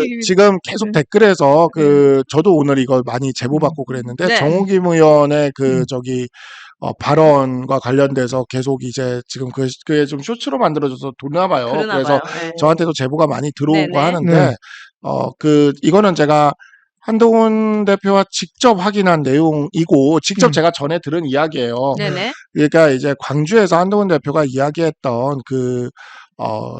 그 지금 계속 네. 댓글에서 그 저도 오늘 이걸 많이 제보받고 그랬는데 네. 정호김 의원의 그 음. 저기 어, 발언과 관련돼서 계속 이제 지금 그 그게 좀 쇼츠로 만들어져서 도나 봐요. 그러나 그래서 봐요. 네. 저한테도 제보가 많이 들어오고 네네. 하는데 네. 어 그 이거는 제가 한동훈 대표와 직접 확인한 내용이고 직접 음. 제가 전에 들은 이야기예요. 네네. 그러니까 이제 광주에서 한동훈 대표가 이야기했던 그 어,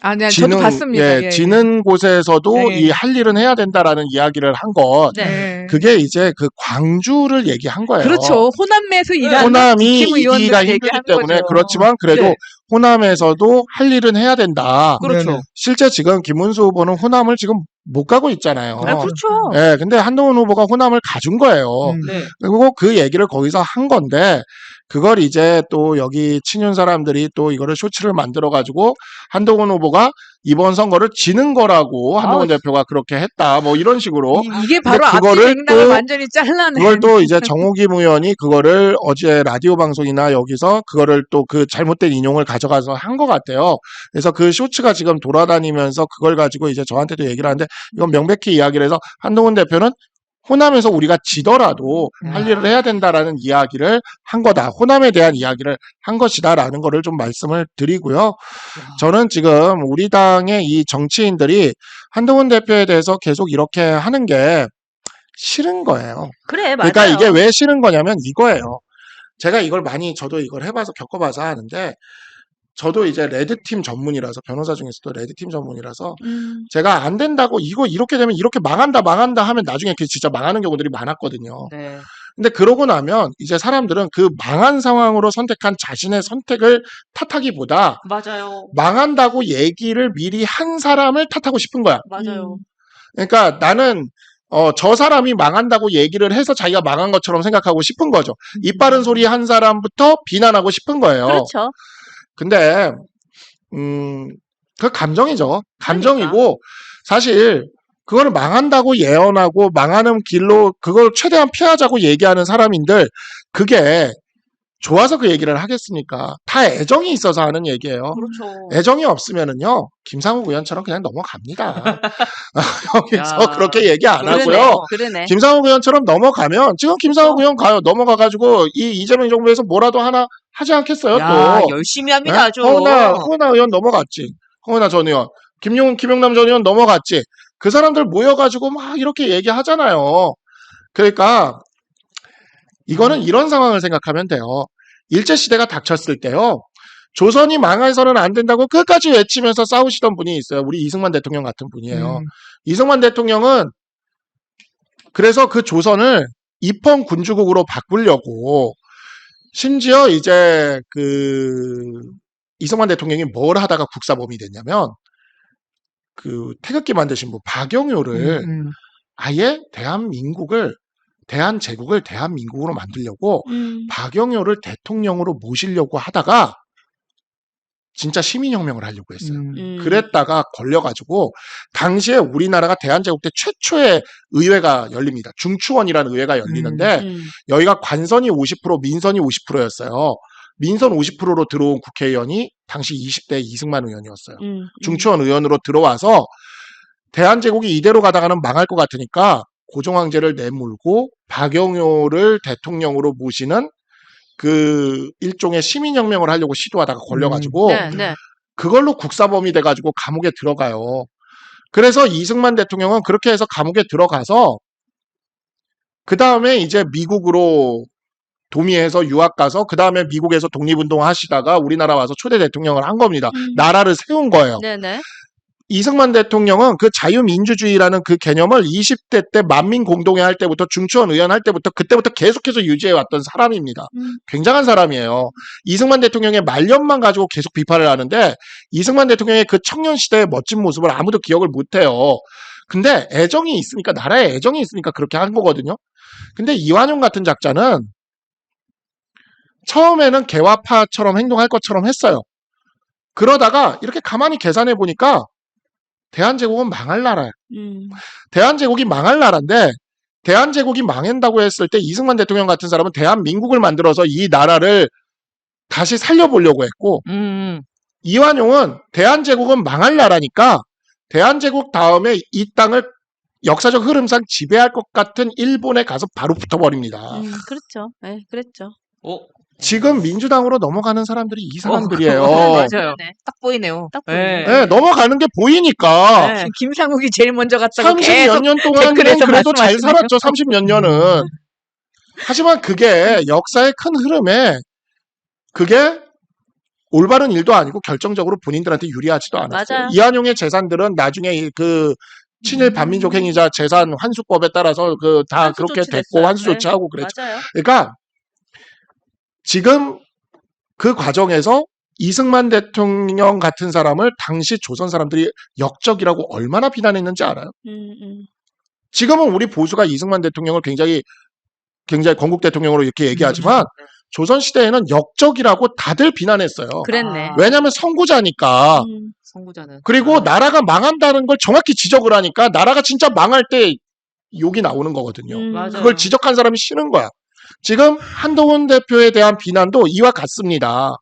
아, 네, 지는 저도 봤습니다. 예, 예, 예. 지는 곳에서도 네. 이할 일은 해야 된다라는 이야기를 한 것. 네. 네. 그게 이제 그 광주를 얘기한 거예요. 그렇죠. 호남에서 일하는 호남이 이기가 힘들기 때문에 거죠. 그렇지만 그래도 네. 호남에서도 할 일은 해야 된다. 그렇죠. 네네. 실제 지금 김문수 후보는 호남을 지금 못 가고 있잖아요. 아, 그렇죠. 예, 근데 한동훈 후보가 호남을 가준 거예요. 음. 네. 그리고 그 얘기를 거기서 한 건데 그걸 이제 또 여기 친윤 사람들이 또 이거를 쇼츠를 만들어 가지고 한동훈 후보가 이번 선거를 지는 거라고 한동훈 아, 대표가 그렇게 했다. 뭐 이런 식으로 이- 이게 바로 그거를 또 완전히 잘라내. 그걸 또 이제 정호김 의원이 그거를 어제 라디오 방송이나 여기서 그거를 또 그 잘못된 인용을 가져가서 한 것 같아요. 그래서 그 쇼츠가 지금 돌아다니면서 그걸 가지고 이제 저한테도 얘기를 하는데 이건 명백히 이야기를 해서 한동훈 대표는 호남에서 우리가 지더라도 음. 할 일을 해야 된다라는 이야기를 한 거다. 호남에 대한 이야기를 한 것이다라는 거를 좀 말씀을 드리고요. 저는 지금 우리 당의 이 정치인들이 한동훈 대표에 대해서 계속 이렇게 하는 게 싫은 거예요. 그래, 맞아요. 그러니까 이게 왜 싫은 거냐면 이거예요. 제가 이걸 많이 저도 이걸 해봐서 겪어봐서 하는데 저도 이제 레드팀 전문이라서 변호사 중에서도 레드팀 전문이라서 음, 제가 안 된다고 이거 이렇게 되면 이렇게 망한다 망한다 하면 나중에 그게 진짜 망하는 경우들이 많았거든요. 네. 근데 그러고 나면 이제 사람들은 그 망한 상황으로 선택한 자신의 선택을 탓하기보다 맞아요. 망한다고 얘기를 미리 한 사람을 탓하고 싶은 거야. 맞아요. 그러니까 나는 어, 저 사람이 망한다고 얘기를 해서 자기가 망한 것처럼 생각하고 싶은 거죠. 입 바른 소리 한 사람부터 비난하고 싶은 거예요. 그렇죠. 근데 음, 그 감정이죠. 감정이고 사실 그걸 망한다고 예언하고 망하는 길로 그걸 최대한 피하자고 얘기하는 사람인들 그게 좋아서 그 얘기를 하겠습니까? 다 애정이 있어서 하는 얘기예요. 그렇죠. 애정이 없으면은요 김상욱 의원처럼 그냥 넘어갑니다. 여기서 야, 그렇게 얘기 안. 하고요. 그러네. 김상욱 의원처럼 넘어가면 지금 김상욱 의원 가요. 넘어가 가지고 이 이재명 정부에서 뭐라도 하나 하지 않겠어요? 야, 또 열심히 합니다, 아주. 네? 허은하 허은하 의원 넘어갔지. 허은하 전 의원, 김용 김용남 전 의원 넘어갔지. 그 사람들 모여가지고 막 이렇게 얘기하잖아요. 그러니까 이거는 이런 상황을 생각하면 돼요. 일제 시대가 닥쳤을 때요. 조선이 망해서는 안 된다고 끝까지 외치면서 싸우시던 분이 있어요. 우리 이승만 대통령 같은 분이에요. 음. 이승만 대통령은 그래서 그 조선을 입헌 군주국으로 바꾸려고 심지어 이제 그 이승만 대통령이 뭘 하다가 국사범이 됐냐면 그 태극기 만드신 분 박영효를 음, 음. 아예 대한민국을 대한 제국을 대한민국으로 만들려고 음. 박영효를 대통령으로 모시려고 하다가 진짜 시민혁명을 하려고 했어요. 음. 음. 그랬다가 걸려가지고 당시에 우리나라가 대한제국 때 최초의 의회가 열립니다. 중추원이라는 의회가 열리는데 음. 여기가 관선이 50% 민선이 50%였어요. 민선 50%로 들어온 국회의원이 당시 20대 이승만 의원이었어요. 음. 중추원 의원으로 들어와서 대한제국이 이대로 가다가는 망할 것 같으니까 고종황제를 내몰고 박영효를 대통령으로 모시는 그 일종의 시민혁명을 하려고 시도하다가 걸려가지고 네, 네. 그걸로 국사범이 돼가지고 감옥에 들어가요. 그래서 이승만 대통령은 그렇게 해서 감옥에 들어가서 그 다음에 이제 미국으로 도미해서 유학 가서 그 다음에 미국에서 독립운동 하시다가 우리나라 와서 초대 대통령을 한 겁니다. 음. 나라를 세운 거예요. 네네. 이승만 대통령은 그 자유민주주의라는 그 개념을 20대 때 만민 공동회 할 때부터 중추원 의원 할 때부터 그때부터 계속해서 유지해 왔던 사람입니다. 음. 굉장한 사람이에요. 이승만 대통령의 말년만 가지고 계속 비판을 하는데 이승만 대통령의 그 청년 시대의 멋진 모습을 아무도 기억을 못 해요. 근데 애정이 있으니까 나라에 애정이 있으니까 그렇게 한 거거든요. 근데 이완용 같은 작자는 처음에는 개화파처럼 행동할 것처럼 했어요. 그러다가 이렇게 가만히 계산해 보니까 대한제국은 망할 나라예요. 음. 대한제국이 망할 나라인데 대한제국이 망한다고 했을 때 이승만 대통령 같은 사람은 대한민국을 만들어서 이 나라를 다시 살려보려고 했고 음. 이완용은 대한제국은 망할 나라니까 대한제국 다음에 이 땅을 역사적 흐름상 지배할 것 같은 일본에 가서 바로 붙어버립니다. 음, 그렇죠. 네, 그랬죠. 어? 지금 민주당으로 넘어가는 사람들이 이 사람들이에요. 맞아요. 네. 딱 보이네요. 딱 네. 네, 넘어가는 게 보이니까 네. 김상욱이 제일 먼저 갔다고 30몇 계속 년 동안은 댓글에서 그래도 잘 말씀하시네요. 살았죠. 30몇 년은. 하지만 그게 역사의 큰 흐름에 그게 올바른 일도 아니고 결정적으로 본인들한테 유리하지도 않았어요. 맞아요. 이한용의 재산들은 나중에 이그 친일 반민족 행위자 재산 환수법에 따라서 그 다 환수 그렇게 조치 됐고 됐어요. 환수 네. 조치하고 그랬죠. 맞아요. 그러니까 지금 그 과정에서 이승만 대통령 같은 사람을 당시 조선 사람들이 역적이라고 얼마나 비난했는지 알아요? 음, 음. 지금은 우리 보수가 이승만 대통령을 굉장히 굉장히 건국 대통령으로 이렇게 얘기하지만 조선 시대에는 역적이라고 다들 비난했어요. 그랬네. 아. 왜냐하면 선구자니까. 음, 선구자는. 그리고 나라가 망한다는 걸 정확히 지적을 하니까 나라가 진짜 망할 때 욕이 나오는 거거든요. 음. 맞아요. 그걸 지적한 사람이 싫은 거야. 지금 한동훈 대표에 대한 비난도 이와 같습니다.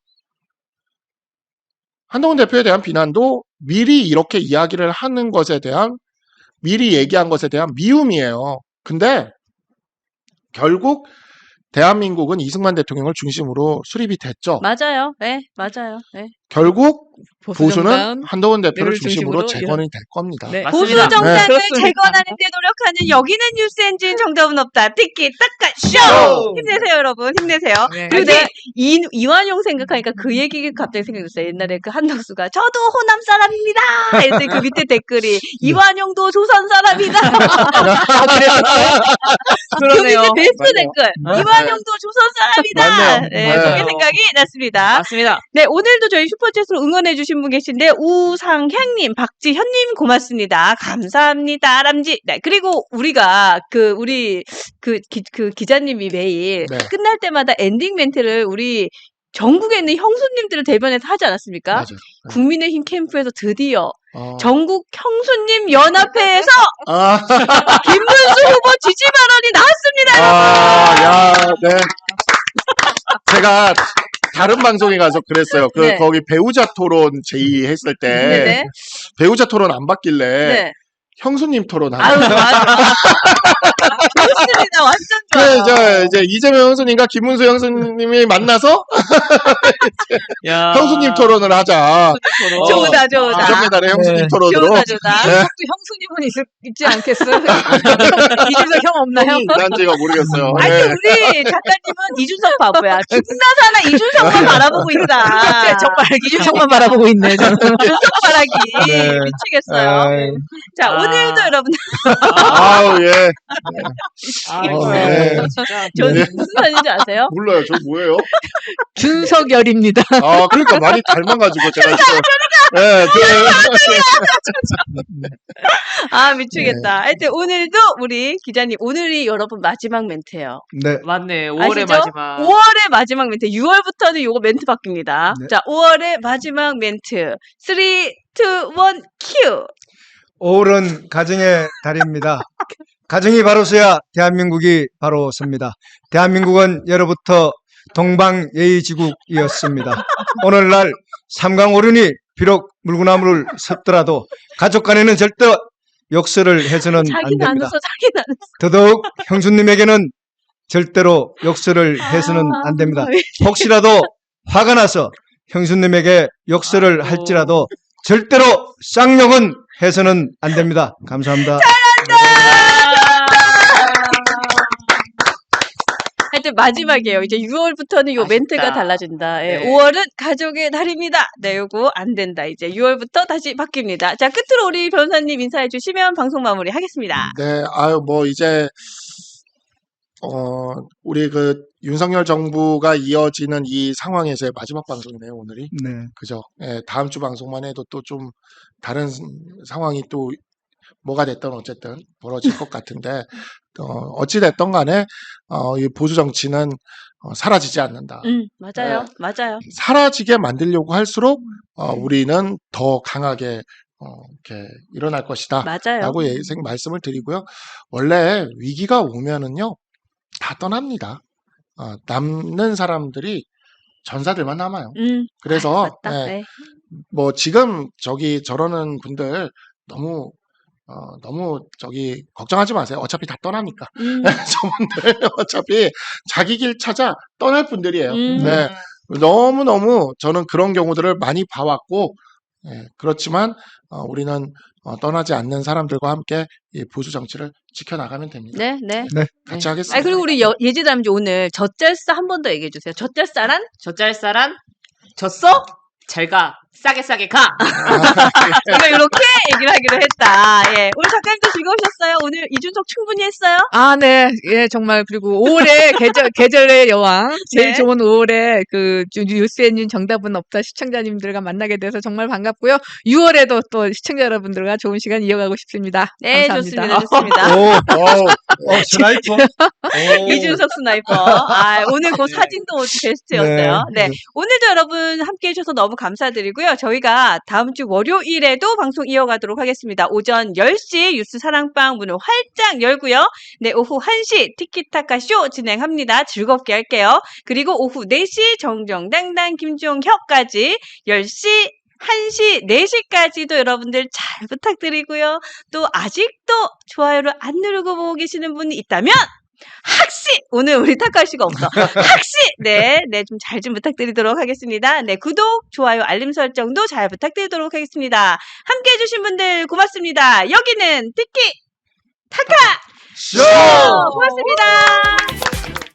한동훈 대표에 대한 비난도 미리 이렇게 이야기를 하는 것에 대한 미리 얘기한 것에 대한 미움이에요. 근데 결국 대한민국은 이승만 대통령을 중심으로 수립이 됐죠. 맞아요. 네, 맞아요. 네. 결국 보수는 한동훈 대표를 를 중심으로 중심으로 재건이 될 겁니다. 네. 보수 맞습니다. 정당을 그렇습니다. 재건하는 데 노력하는 여기는 뉴스 엔진 정답은 없다. 티키 딱까 쇼! 쇼! 힘내세요, 여러분. 힘내세요. 네. 그리고 내가 이, 이완용 생각하니까 그 얘기가 갑자기 생각났어요. 옛날에 그 한덕수가 저도 호남 사람입니다. 했더니 그 밑에 댓글이 이완용도 조선 사람이다. 그. 밑에 베스트. 댓글. 네. 이완용도 조선 사람이다. 맞네요. 네, 네. 그게 생각이 났습니다. 맞습니다. 네, 오늘도 저희 슈퍼챗으로 응원해주신 분 계신데, 우상향님, 박지현님, 고맙습니다. 감사합니다. 람지. 네, 그리고 우리가, 그, 우리, 그, 기, 그 기자님이 매일 네. 끝날 때마다 엔딩 멘트를 우리 전국에 있는 형수님들을 대변해서 하지 않았습니까? 맞아요. 네. 국민의힘 캠프에서 드디어 어. 전국 형수님 연합회에서 아, 김문수 후보 지지 발언이 나왔습니다. 아, 야, 네. 제가 다른 방송에 가서 그랬어요. 그 네. 거기 배우자 토론 제의 했을 때 네네. 배우자 토론 안 받길래 네. 형수님 토론 아유, 하는. 맞아. 좋습니다. 완전 그, 좋아요. 저, 이제 이재명 형수님과 김문수 형수님이 만나서 야. 형수님 토론을 하자. 토론. 어, 좋다, 좋다. 안전메달의 형수님 네. 토론으로. 좋다, 좋다. 네. 이준석도 형수님은 있, 있지 않겠어요? 이준석 형 없나요? 난지가 모르겠어요. 아니 네. 우리 작가님은 이준석 바보야. 죽나 사나 이준석만 바라보고 있다. 네, 정말 이준석만 바라보고 있네. 저는. 이준석 바라기 네. 미치겠어요. 아이, 자 아. 오늘도 여러분 아우, 예. 아이고, 어, 네. 진짜. 저 네. 무슨 사진인지 아세요? 몰라요. 저 뭐예요? 준석열입니다. 아, 그러니까 많이 닮아가지고 제가 진짜. 네, 그, 아 미치겠다. 하여튼 오늘도 우리 기자님 오늘이 여러분 마지막 멘트예요. 네. 맞네. 5월의 아시죠? 마지막. 5월의 마지막 멘트. 6월부터는 요거 멘트 바뀝니다. 네. 자 5월의 마지막 멘트. 3, 2, 1, 큐. 5월은 가정의 달입니다. 가정이 바로 서야 대한민국이 바로 섭니다. 대한민국은 예로부터 동방예의지국이었습니다. 오늘날 삼강오륜이 비록 물구나무를 섰더라도 가족 간에는 절대 역설을 해서는 안 자기 됩니다. 자기. 더더욱 형수님에게는 절대로 역설을 해서는 안 됩니다. 혹시라도 화가 나서 형수님에게 역설을 아이고. 할지라도 절대로 쌍욕은 해서는 안 됩니다. 감사합니다. 하여튼 마지막이에요. 이제 6월부터는 요 아쉽다. 멘트가 달라진다. 예, 네. 5월은 가족의 달입니다. 네, 요거 안 된다. 이제 6월부터 다시 바뀝니다. 자, 끝으로 우리 변호사님 인사해 주시면 방송 마무리 하겠습니다. 네, 아유, 뭐, 이제, 어, 우리 그, 윤석열 정부가 이어지는 이 상황에서의 마지막 방송이네요, 오늘이. 네. 그죠. 예, 다음 주 방송만 해도 또 좀 다른 상황이 또 뭐가 됐든 어쨌든 벌어질 것 같은데, 어, 어찌됐든 간에, 어, 이 보수 정치는 어, 사라지지 않는다. 음, 맞아요. 네. 맞아요. 사라지게 만들려고 할수록, 어, 우리는 더 강하게, 어, 이렇게 일어날 것이다. 맞아요. 라고 예 생 말씀을 드리고요. 원래 위기가 오면은요, 다 떠납니다. 어, 남는 사람들이 전사들만 남아요. 음, 그래서, 맞다. 예, 네. 뭐 지금 저기 저러는 분들 너무 어, 너무 저기 걱정하지 마세요. 어차피 다 떠나니까. 음. 저분들 어차피 자기 길 찾아 떠날 분들이에요. 음. 네. 너무 너무 저는 그런 경우들을 많이 봐왔고 예, 그렇지만 어, 우리는 어, 떠나지 않는 사람들과 함께 이 보수 정치를 지켜나가면 됩니다. 네, 네. 같이 하겠습니다. 아 그리고 우리 여- 예지담지 오늘 젖잘싸 한 번 더 얘기해 주세요. 젖잘싸란? 젖잘싸란 졌어? 잘 가. 싸게 싸게 가. 우리가 이렇게 얘기를 하기로 했다. 예. 오늘 작가님도 즐거우셨어요? 오늘 이준석 충분히 했어요? 아, 네. 예, 정말. 그리고 5월에 계절, 계절의 여왕. 제일 네. 좋은 5월에 그 뉴스에는 정답은 없다 시청자님들과 만나게 돼서 정말 반갑고요. 6월에도 또 시청자 여러분들과 좋은 시간 이어가고 싶습니다. 네, 감사합니다. 좋습니다. 좋습니다. 오, 오, 어, 스나이퍼. 오. 이준석 스나이퍼. 아, 오늘 그 사진도 베스트였어요. 네. 네. 오늘도 여러분 함께 해주셔서 너무 감사드리고요. 저희가 다음 주 월요일에도 방송 이어가도록 하겠습니다. 오전 10시 뉴스 사랑방 문을 활짝 열고요. 네, 오후 1시 티키타카 쇼 진행합니다. 즐겁게 할게요. 그리고 오후 4시 정정당당 김종혁까지 10시 1시, 4시까지도 여러분들 잘 부탁드리고요. 또 아직도 좋아요를 안 누르고 보고 계시는 분이 있다면 학시 오늘 우리 타카 씨가 없어. 학시 네, 네 좀 잘 좀 부탁드리도록 하겠습니다. 네, 구독, 좋아요, 알림 설정도 잘 부탁드리도록 하겠습니다. 함께 해주신 분들 고맙습니다. 여기는 티키 타카 쇼! 고맙습니다.